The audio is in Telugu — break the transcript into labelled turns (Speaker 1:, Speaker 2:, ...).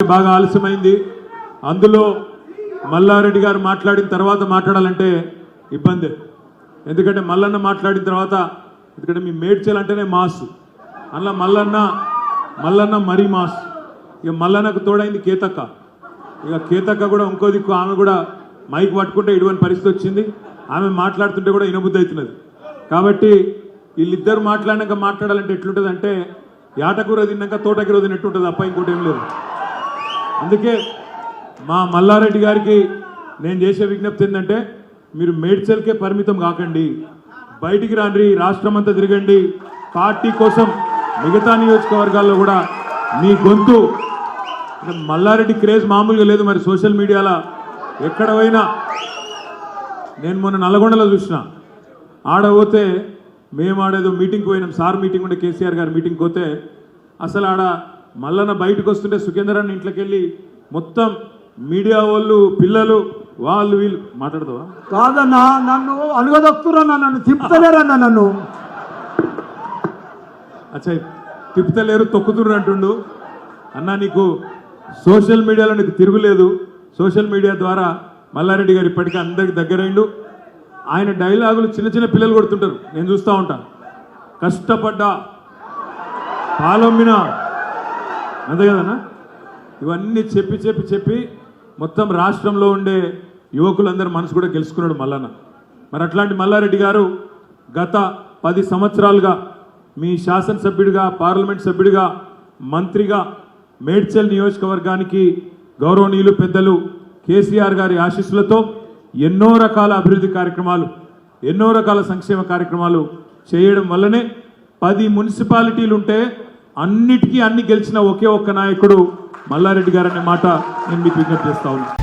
Speaker 1: బాగా ఆలస్యమైంది. అందులో మల్లారెడ్డి గారు మాట్లాడిన తర్వాత మాట్లాడాలంటే ఇబ్బంది. ఎందుకంటే మల్లన్న మాట్లాడిన తర్వాత ఎందుకంటే మీ మేడ్చల్ అంటేనే మాస్. అందులో మల్లన్న మల్లన్న మరీ మాస్. ఇక మల్లన్నకు తోడైంది కేతక్క. ఇక కేతక్క కూడా ఇంకో దిక్కు ఆమె కూడా మైక్ పట్టుకుంటే ఇటువంటి పరిస్థితి వచ్చింది. ఆమె మాట్లాడుతుంటే కూడా ఇనబుద్ధి అవుతున్నది. కాబట్టి వీళ్ళిద్దరు మాట్లాడినాక మాట్లాడాలంటే ఎట్లుంటుంది అంటే యాటకూర తిన్నాక తోటకూర తిన్నట్టుంటుంది తప్ప ఇంకోటి ఏం లేదు. అందుకే మా మల్లారెడ్డి గారికి నేను చేసే విజ్ఞప్తి ఏంటంటే మీరు మేడ్చల్కే పరిమితం కాకండి. బయటికి రాండి రాష్ట్రం అంతా తిరగండి. పార్టీ కోసం మిగతా నియోజకవర్గాల్లో కూడా మీ గొంతు మల్లారెడ్డి క్రేజ్ మామూలుగా లేదు మరి సోషల్ మీడియాలో. ఎక్కడ పోయినా నేను మొన్న నల్గొండలో చూసిన. ఆడ పోతే మేము ఆడేదో మీటింగ్కి పోయినాం. సార్ మీటింగ్ ఉండే కేసీఆర్ గారు మీటింగ్కి పోతే అసలు ఆడ మల్లన్న బయటకు వస్తుంటే సుఖేందరాన్ని ఇంట్లోకి వెళ్ళి మొత్తం మీడియా వాళ్ళు పిల్లలు వాళ్ళు వీళ్ళు మాట్లాడతావా?
Speaker 2: కాదన్నా నన్ను అనుగదొక్కురన్నా నన్ను తిప్పుతలేరన్నా నన్ను.
Speaker 1: అచ్చా తిప్పుతలేరు తొక్కుతుర్రు అంటుండు. అన్న నీకు సోషల్ మీడియాలో నీకు తిరుగులేదు. సోషల్ మీడియా ద్వారా మల్లారెడ్డి గారు ఇప్పటికీ అందరికి దగ్గరైండు. ఆయన డైలాగులు చిన్న చిన్న పిల్లలు కొడుతుంటారు. నేను చూస్తూ ఉంటాను కష్టపడ్డా పాలొమ్మిన అంతే కదన్నా ఇవన్నీ చెప్పి చెప్పి చెప్పి మొత్తం రాష్ట్రంలో ఉండే యువకులందరి మనసు కూడా గెలుచుకున్నాడు మల్లన్న. మరి అట్లాంటి మల్లారెడ్డి గారు గత పది సంవత్సరాలుగా మీ శాసనసభ్యుడిగా పార్లమెంట్ సభ్యుడిగా మంత్రిగా మేడ్చల్ నియోజకవర్గానికి గౌరవనీయులు పెద్దలు కేసీఆర్ గారి ఆశీస్సులతో ఎన్నో రకాల అభివృద్ధి కార్యక్రమాలు ఎన్నో రకాల సంక్షేమ కార్యక్రమాలు చేయడం వల్లనే పది మున్సిపాలిటీలు ఉంటే అన్నిటికీ అన్ని గెలిచిన ఒకే ఒక్క నాయకుడు మల్లారెడ్డి గారు అనే మాట నేను మీకు విజ్ఞప్తి చేస్తా ఉన్నాను